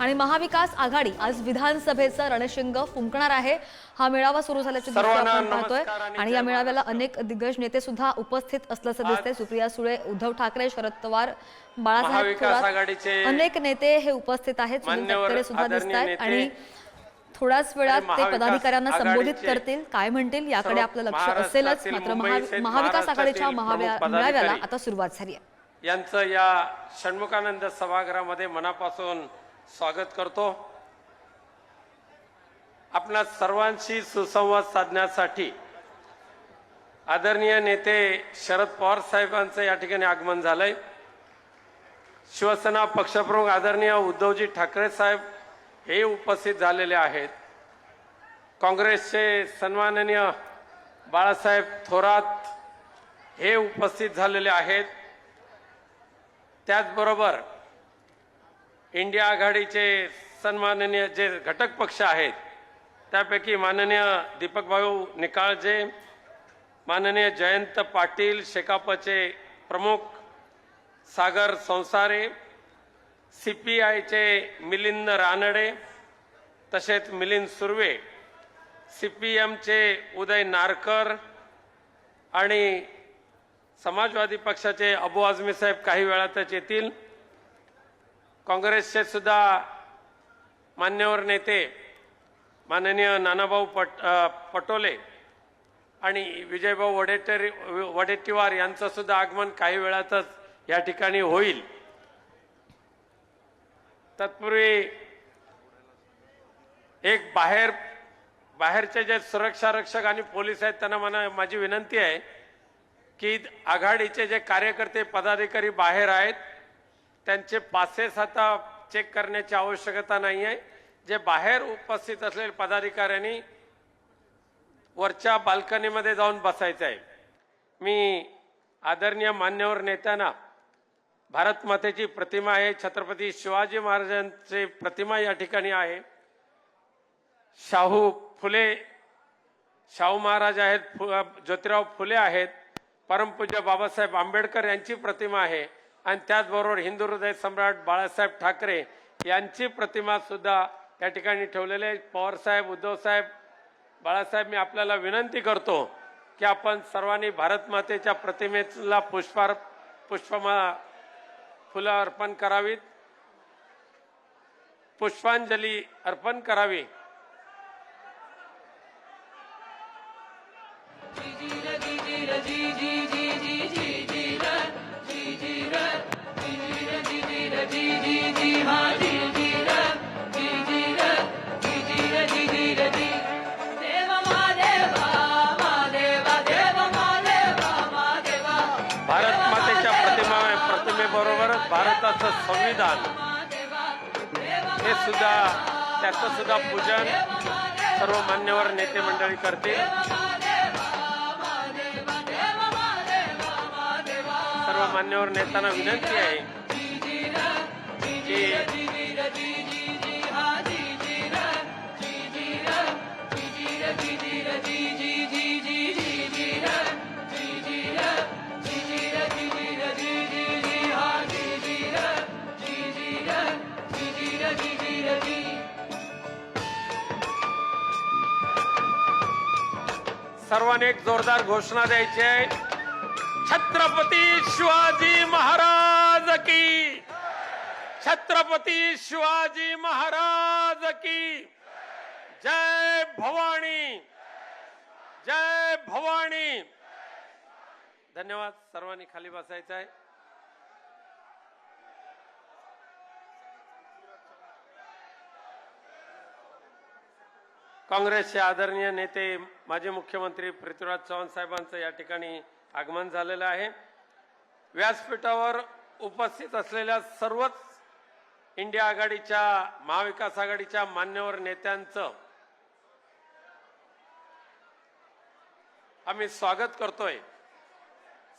आणि महाविकास आघाडी आज विधानसभेचं रणशिंग फुंकणार आहे. हा मेळावा सुरू झाल्याची पाहतोय. आणि या मेळाव्याला अनेक दिग्गज नेते सुद्धा उपस्थित असल्याचं दिसतंय. सुप्रिया सुळे उद्धव ठाकरे शरद पवार बाळासाहेब थोरात अनेक नेते हे उपस्थित आहेत. सुनील तटकरे सुद्धा दिसत आहेत आणि थोड्याच वेळात ते पदाधिकाऱ्यांना संबोधित करतील. काय म्हणतील याकडे आपलं लक्ष असेलच. मात्र महाविकास आघाडीच्या मेळाव्याला आता सुरुवात झाली आहे. यांचं या षण्मुखानंद सभागृहामध्ये मनापासून स्वागत करतो. आपणा सर्वांशी सुसंवाद साधण्यासाठी आदरणीय नेते शरद पवार साहेबांचं या ठिकाणी आगमन झालंय. शिवसेना पक्षप्रमुख आदरणीय उद्धवजी ठाकरे साहेब हे उपस्थित झालेले आहेत. काँग्रेसचे सन्माननीय बाळासाहेब थोरात हे उपस्थित झालेले आहेत. त्याचबरोबर इंडिया आघाडीचे सन्माननीय जे घटक पक्ष आहेत त्यापैकी माननीय दीपकभाऊ निकाळजे माननीय जयंत पाटील शेकापचे प्रमुख सागर संसारे सी पी आयचे मिलिंद रानडे तसेच मिलिंद सुर्वे सी पी एमचे उदय नारकर आणि समाजवादी पक्षाचे अबू आझमी साहेब काही वेळातच येतील. काँग्रेसचे सुद्धा मान्यवर नेते माननीय नानाभाऊ पट पटोले आणि विजयभाऊ वडेट्टरी वडेट्टीवार यांचं सुद्धा आगमन काही वेळातच या ठिकाणी होईल. तत्पूर्वी एक बाहेर बाहेरचे जे सुरक्षा रक्षक आणि पोलीस आहेत त्यांना मला माझी विनंती आहे की आघाडीचे जे कार्यकर्ते पदाधिकारी बाहेर आहेत त्यांचे पासेस आता चेक करण्याची आवश्यकता नाही आहे. जे बाहेर उपस्थित असलेले पदाधिकाऱ्यांनी वरच्या बाल्कनीमध्ये जाऊन बसायचं आहे. मी आदरणीय मान्यवर नेत्यांना भारतमातेची प्रतिमा आहे. छत्रपती शिवाजी महाराजांची प्रतिमा या ठिकाणी आहे. शाहू फुले शाहू महाराज आहेत फु- ज्योतिराव फुले आहेत परमपूज्य बाबासाहेब आंबेडकर यांची प्रतिमा आहे. आणि त्याचबरोबर हिंदू हृदय सम्राट बाळासाहेब ठाकरे यांची प्रतिमा सुद्धा या ठिकाणी ठेवलेली आहे. पवारसाहेब उद्धवसाहेब बाळासाहेब मी आपल्याला विनंती करतो की आपण सर्वांनी भारत मातेच्या प्रतिमेला पुष्पार पुष्पमा फुलं अर्पण करावीत. पुष्पांजली अर्पण करावी. प्रतिमेबरोबरच भारताचं संविधान. हे सुद्धा त्याचं सुद्धा पूजन सर्व मान्यवर नेते मंडळी करतील. सर्व मान्यवर नेत्यांना विनंती आहे की सर्वांनी एक जोरदार घोषणा द्यायची आहे. छत्रपती शिवाजी महाराज की. छत्रपती शिवाजी महाराज की. जय भवानी. जय भवानी. धन्यवाद. सर्वांनी खाली बसायचं आहे. काँग्रेसचे आदरणीय नेते माजी मुख्यमंत्री पृथ्वीराज चव्हाण साहेबांचं या ठिकाणी आगमन झालेलं आहे. व्यासपीठावर उपस्थित असलेल्या सर्वच इंडिया आघाडीच्या महाविकास आघाडीच्या मान्यवर नेत्यांचं आम्ही स्वागत करतोय.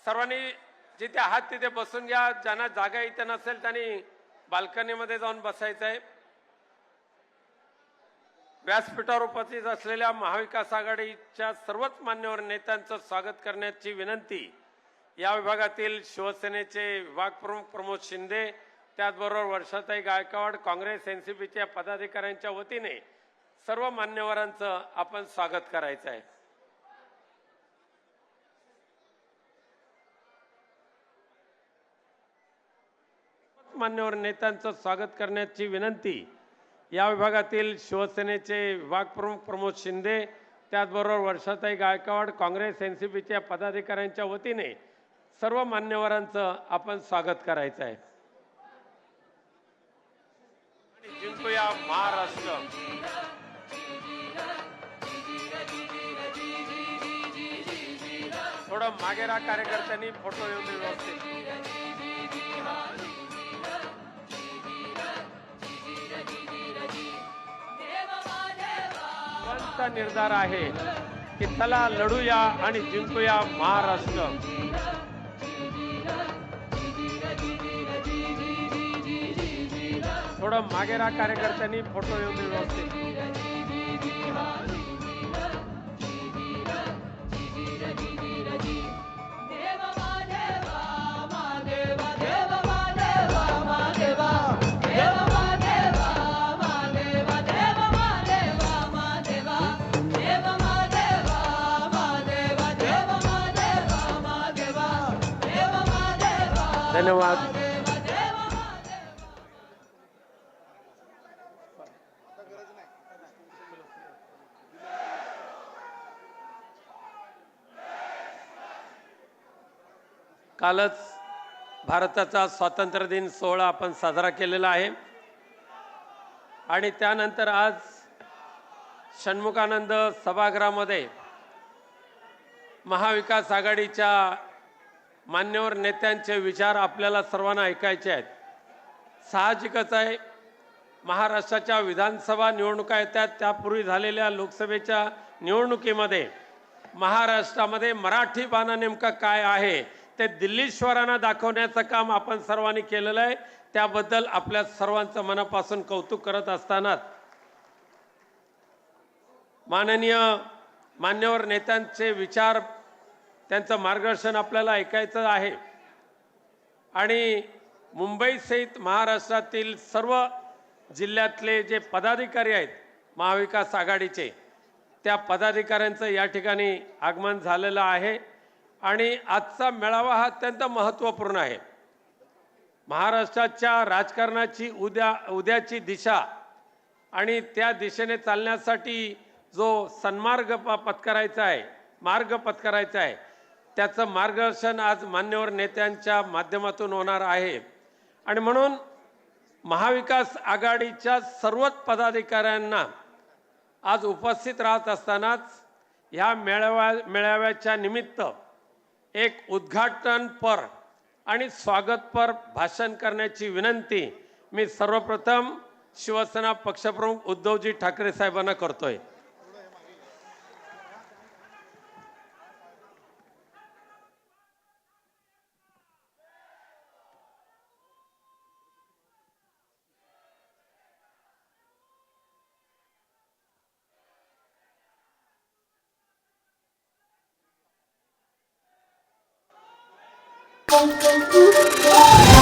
सर्वांनी जिथे आहात तिथे बसून घ्या. ज्यांना जागा इथे नसेल त्यांनी बाल्कनीमध्ये जाऊन बसायचं आहे व्यासपीठावर उपस्थित असलेल्या महाविकास आघाडीच्या सर्वच मान्यवर नेत्यांचं स्वागत करण्याची विनंती या विभागातील शिवसेनेचे विभाग प्रमुख प्रमोद शिंदे त्याचबरोबर वर्षाताई गायकवाड काँग्रेस एनसीपीच्या पदाधिकाऱ्यांच्या वतीने सर्व मान्यवरांचं आपण स्वागत करायचं आहे. मान्यवर नेत्यांचं स्वागत करण्याची विनंती या विभागातील शिवसेनेचे विभाग प्रमुख प्रमोद शिंदे त्याचबरोबर वर्षाताई गायकवाड काँग्रेस एन सी पीच्या पदाधिकाऱ्यांच्या वतीने सर्व मान्यवरांचं आपण स्वागत करायचं आहे. जिंकूया महाराष्ट्र. थोडं मागेरा कार्यकर्त्यांनी फोटो येऊन दे व्यवस्थित. पंत निर्धार आहे की चला लढूया आणि जिंकूया महाराष्ट्र. थोडं मागे राहा कार्यकर्त्यांनी फोटो येऊन व्यवस्थित. धन्यवाद. कालच भारताचा स्वातंत्र्य दिन सोहळा आपण साजरा केलेला आहे. आणि त्यानंतर आज षण्मुखानंद सभागृहामध्ये महाविकास आघाडीच्या मान्यवर नेत्यांचे विचार आपल्याला सर्वांना ऐकायचे आहेत. साहजिकच आहे महाराष्ट्राच्या विधानसभा निवडणुका येतात त्यापूर्वी झालेल्या लोकसभेच्या निवडणुकीमध्ये महाराष्ट्रामध्ये मराठी बाणा नेमका काय आहे ते दिल्लीश्वरांना दाखवण्याचं काम आपण सर्वांनी केलेलं आहे. त्याबद्दल आपल्या सर्वांचं मनापासून कौतुक करत असतानाच माननीय मान्यवर नेत्यांचे विचार त्यांचं मार्गदर्शन आपल्याला ऐकायचं आहे. आणि मुंबईसहित महाराष्ट्रातील सर्व जिल्ह्यातले जे पदाधिकारी आहेत महाविकास आघाडीचे त्या पदाधिकाऱ्यांचं या ठिकाणी आगमन झालेलं आहे. आणि आजचा मेळावा हा अत्यंत महत्त्वपूर्ण आहे. महाराष्ट्राच्या राजकारणाची उद्या उद्याची दिशा आणि त्या दिशेने चालण्यासाठी जो सन्मार्ग प पत्करायचा आहे मार्ग पत्करायचा आहे त्याचं मार्गदर्शन आज मान्यवर नेत्यांच्या माध्यमातून होणार आहे. आणि म्हणून महाविकास आघाडीच्या सर्वच पदाधिकाऱ्यांना आज उपस्थित राहत असतानाच ह्या मेळाव्या मेळाव्याच्या निमित्त एक उद्घाटनपर आणि स्वागतपर भाषण करण्याची विनंती मी सर्वप्रथम शिवसेना पक्षप्रमुख उद्धवजी ठाकरे साहेबांना करतोय. Bom, bom, bom, bom.